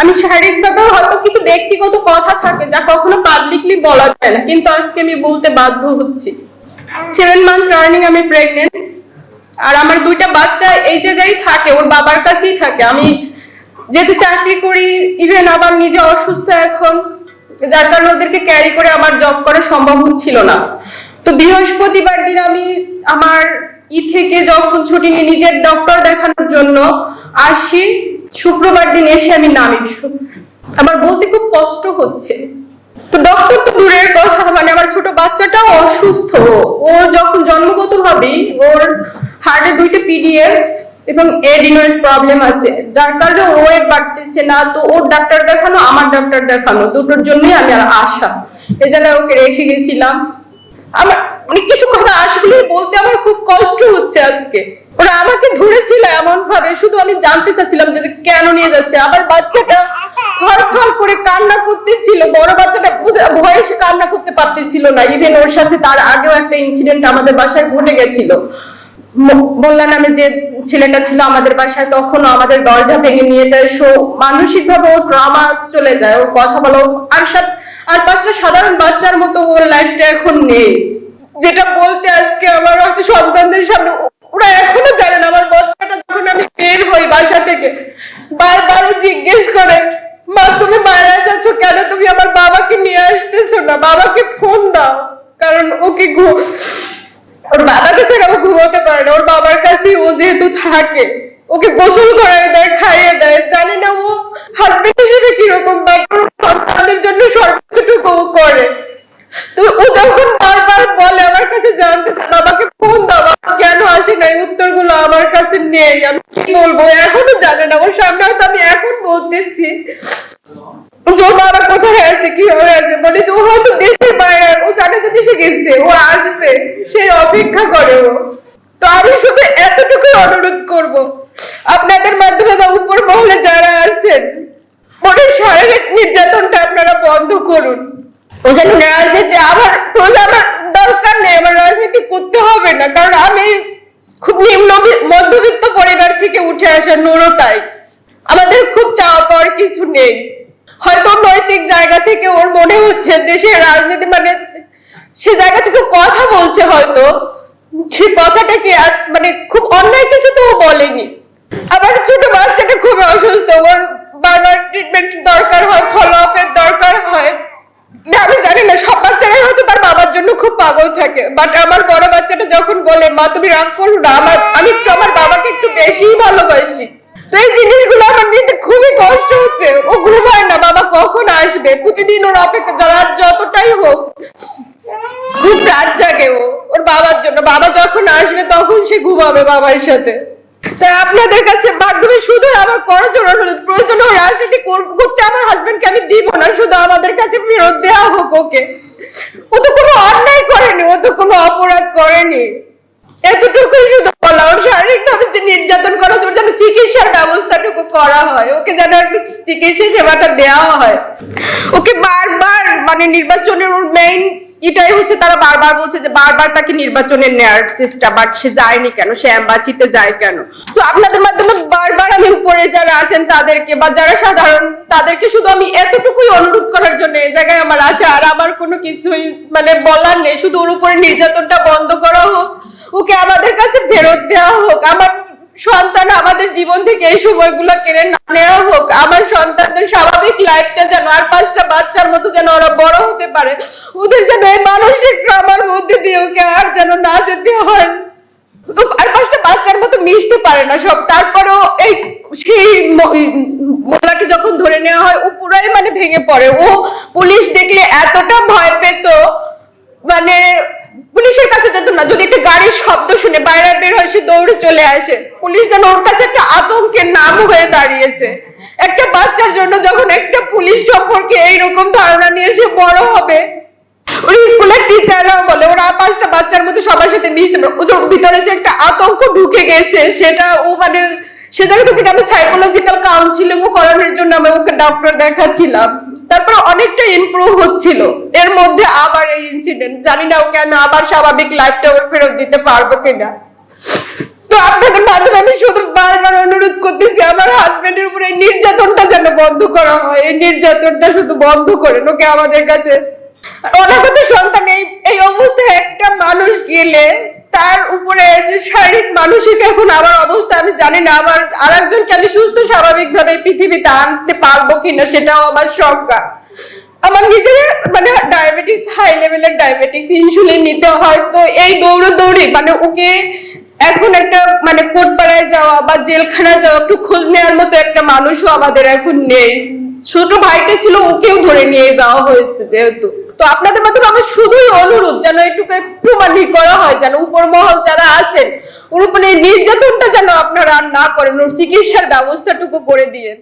আমি শারীরিকভাবে হয়তো কিছু ব্যক্তিগত কথা থাকে যা কখনো পাবলিকলি বলা যায় না, কিন্তু আজকে আমি বলতে বাধ্য হচ্ছি। সেভেন মান্থ রানিং আমি প্রেগনেন্ট আর আমার দুইটা বাচ্চা এই জায়গায় থাকে, ওর বাবার কাছেই থাকে। আমি যেহেতু চাকরি করি ইভেন আবার নিজে অসুস্থ এখন, যার কারণে ওদেরকে ক্যারি করে আমার জব করা সম্ভব হচ্ছিল না। তো বৃহস্পতিবার দিন আমি আমার ই থেকে যখন ছুটি নিয়ে নিজের ডক্টর দেখানোর জন্য আসি। শুক্রবার দিন এসে আমি নামি আমার বলতে খুব কষ্ট হচ্ছে। তো ডক্টর তো দূরের কথা মানে আমার ছোট বাচ্চাটাও অসুস্থ। ও যখন জন্মগত ভাবেই ওর হার্টে দুইটা পিডিএফ এবং এডিনোয়েড প্রবলেম আছে, যার কারণে ওয়েট বাড়তেছে না। তো ওর ডাক্তার দেখানো, আমার ডাক্তার দেখানো, দুটোর জন্যই আমি আর আশা জায়গায় ওকে রেখে গেছিলাম। আমার মানে কিছু কথা আসলে বলতে আমার খুব কষ্ট হচ্ছে আজকে। ওরা আমাকে ধরেছিল এমন ভাবে শুধু আমি জানতে চাচ্ছিলাম যে কেন নিয়ে যাচ্ছে। আমার বাচ্চাটা থর থর করে কান্না করতেছিল, বড় বাচ্চাটা ভয়ে সে কান্না করতে পারতেছিল না। ইভেন ওর সাথে তার আগেও একটা ইনসিডেন্ট আমাদের বাসায় ঘটে গেছিল। ম- বললাম আমি যে ছেলেটা ছিল আমাদের বাসায়, তখনও আমাদের দরজা ভেঙে নিয়ে যায়। সো মানসিক ভাবে ও ড্রামা চলে যায়, ওর কথা বলো। আর সাত আর পাঁচটা সাধারণ বাচ্চার মতো ওর লাইফটা এখন নেই। যেটা বলতে আজকে আমার হয়তো সন্তানদের সামনে, ওরা এখনও জানে না, আমার বাচ্চাটা যখন আমি বের হই বাসা থেকে বারবার ও জিজ্ঞেস করে মা তুমি মারা যাচ্ছ কেন তুমি আমার বাবাকে নিয়ে আসতেছো না বাবাকে ফোন দাও কারণ ওকে ঘু- ওর বাবাকে ছাড়া ও ঘুমোতে পারে না। ওর বাবার কাছে ও যেহেতু থাকে, ওকে গোসল করায় দেয়, খাইয়ে দেয়, জানি না ও হাজবেন্ড হিসেবে কীরকম সন্তানদের জন্য সর্বোচ্চটুকু করে। তো ও যখন বারবার বলে, আমার কাছে জানতে ফোন দাও কেন আসে না এই উত্তরগুলো আমার কাছে নেই, আমি কি বলব? এখনও জানে না, ওর সামনে হয়তো আমি এখন বলতেছি। যে বাবা কোথায় আছে, কীভাবে আছে, বলে ও হয়তো দেশের বাইরে ও জানে যে দেশে গেছে ও আসবে সেই অপেক্ষা করে। ও তো আমি শুধু এতটুকু অনুরোধ করব। আপনাদের মাধ্যমে বা উপর মহলে যারা আছেন ওদের শারীরিক নির্যাতনটা আপনারা বন্ধ করুন। ও যেন রাজনীতি আমার রোজ আমার দরকার নেই আমার রাজনীতি করতে হবে না। কারণ আমি খুব নিম্ন মধ্যবিত্ত পরিবার থেকে উঠে আসা নুরো তাই আমাদের খুব চাওয়া পাওয়ার কিছু নেই। হয়তো নৈতিক জায়গা থেকে ওর মনে হচ্ছে দেশের রাজনীতি মানে সে জায়গা থেকে কথা বলছে হয়তো। সে কথাটাকে মানে খুব অন্যায় কিছু তো বলেনি। আবার ছোট বাচ্চাটা খুবই অসুস্থ, ওর বারবার ট্রিটমেন্ট দরকার হয় ফলো আপের দরকার হয়। আমি জানি না, সব বাচ্চারাই হয়তো তার বাবার জন্য খুব পাগল থাকে। বাট আমার বড় বাচ্চাটা যখন বলে, মা, তুমি রাগ করো না, আমার, আমি একটু আমার বাবাকে একটু বেশিই ভালোবাসি। তো এই জিনিসগুলো আমার নিতে খুবই কষ্ট হচ্ছে। ও ঘুমায় না, বাবা কখন আসবে? প্রতিদিন ওর অপেক্ষা রাত যতটাই হোক। খুব রাত জাগে ও, ওর বাবার জন্য। বাবা যখন আসবে তখন সে ঘুমাবে বাবার সাথে। তাই আপনাদের কাছে মাধ্যমে শুধু আমার করজোর অনুরোধ প্রয়োজন ও রাজনীতি করতে আমার হাজবেন্ডকে আমি দিব না, শুধু আমাদের কাছে ফেরত দেওয়া হোক ওকে। ও তো কোনো অন্যায় করেনি, ও তো কোনো অপরাধ করেনি। এতটুকুই শুধু বলা ওর শারীরিক ভাবে যে নির্যাতন করা ওর যেন চিকিৎসার ব্যবস্থাটুকু করা হয়, ওকে যেন চিকিৎসা সেবাটা দেওয়া হয়। ওকে বারবার মানে নির্বাচনের ওর মেইন এটাই হচ্ছে তারা বারবার বলছে যে বারবার তাকে নির্বাচনে নেওয়ার চেষ্টা বাট সে যায়নি কেন? সে অ্যাম্বাসিতে যায় কেন? তো আপনাদের মাধ্যমে বারবার আমি উপরে যারা আছেন তাদেরকে, বা যারা সাধারণ, তাদেরকে শুধু আমি এতটুকুই অনুরোধ করার জন্য এই জায়গায় আমার আশা, আর আমার কোনো কিছুই মানে বলার নেই। শুধু ওর উপরে নির্যাতনটা বন্ধ করা হোক, ওকে আমাদের কাছে ফেরত দেওয়া হোক। আমার সন্তান আমাদের জীবন থেকে এই সময়গুলো কেড়ে না নেওয়া হোক। আমার সন্তানদের স্বাভাবিক লাইফটা যেন আর পাঁচটা বাচ্চার মতো যেন ওরা বড় হতে পারে। ওদের যেন এই মানসিক ট্রমার মধ্যে দিয়ে ওকে আর যেন না যেতে হয়। আর পাঁচটা বাচ্চার মতো মিশতে পারে না সব। তারপরেও এই সেই মোল্লাকে যখন ধরে নেওয়া হয়, ও পুরাই মানে ভেঙে পড়ে। ও পুলিশ দেখলে এতটা ভয় পেত। মানে না, যদি একটা গাড়ির শব্দ শুনে বাইরে বের হয়, সে দৌড়ে চলে আসে। পুলিশ যেন ওর কাছে একটা আতঙ্কের নাম হয়ে দাঁড়িয়েছে। একটা বাচ্চার জন্য যখন একটা পুলিশ সম্পর্কে এইরকম ধারণা নিয়ে সে বড় হবে, ওর স্কুলের টিচাররাও বলে, ওরা পাঁচটা বাচ্চার মতো সবার সাথে মিশতে পারে। ভিতরে যে একটা আতঙ্ক ঢুকে গেছে, সেটা ও মানে সে জায়গা থেকে আমি সাইকোলজিক্যাল কাউন্সিলিং ও করানোর জন্য আমি ওকে ডক্টর দেখাচ্ছিলাম। তারপর অনেকটা ইমপ্রুভ হচ্ছিল। এর মধ্যে আবার এই ইনসিডেন্ট জানি না ওকে আমি আবার স্বাভাবিক লাইফটা ওর ফেরত দিতে পারব কিনা। তো আপনাদের মাধ্যমে আমি শুধু বারবার অনুরোধ করতেছি, আমার হাজবেন্ডের উপরে নির্যাতনটা যেন বন্ধ করা হয়। এই নির্যাতনটা শুধু বন্ধ করেন, ওকে আমাদের কাছে। অনাগত সন্তান এই এই অবস্থায় একটা মানুষ গেলে শারীরিক মানসিক এখন আমার অবস্থা, আমি জানি না, আমার আরেকজনকে আমি সুস্থ স্বাভাবিক ভাবে পৃথিবীতে আনতে পারব কিনা সেটাও আমার শঙ্কা। আমার নিজের মানে ডায়াবেটিস হাই লেভেলের ডায়াবেটিস ইনসুলিন নিতে হয় তো এই দৌড়ে দৌড়ি মানে ওকে এখন একটা মানে কোটপাড়ায় যাওয়া বা জেলখানায় যাওয়া, একটু খোঁজ নেওয়ার মতো একটা মানুষও আমাদের এখন নেই। ছোট ভাইটা ছিল, ওকেও ধরে নিয়ে যাওয়া হয়েছে যেহেতু। তো আপনাদের মাধ্যমে আমার শুধুই অনুরোধ যেন এটুকু একটু মানি করা হয়, যেন উপর মহল যারা আছেন, ওর উপরে নির্যাতনটা যেন আপনারা না করেন, ওর চিকিৎসার ব্যবস্থাটুকু করে দিয়েন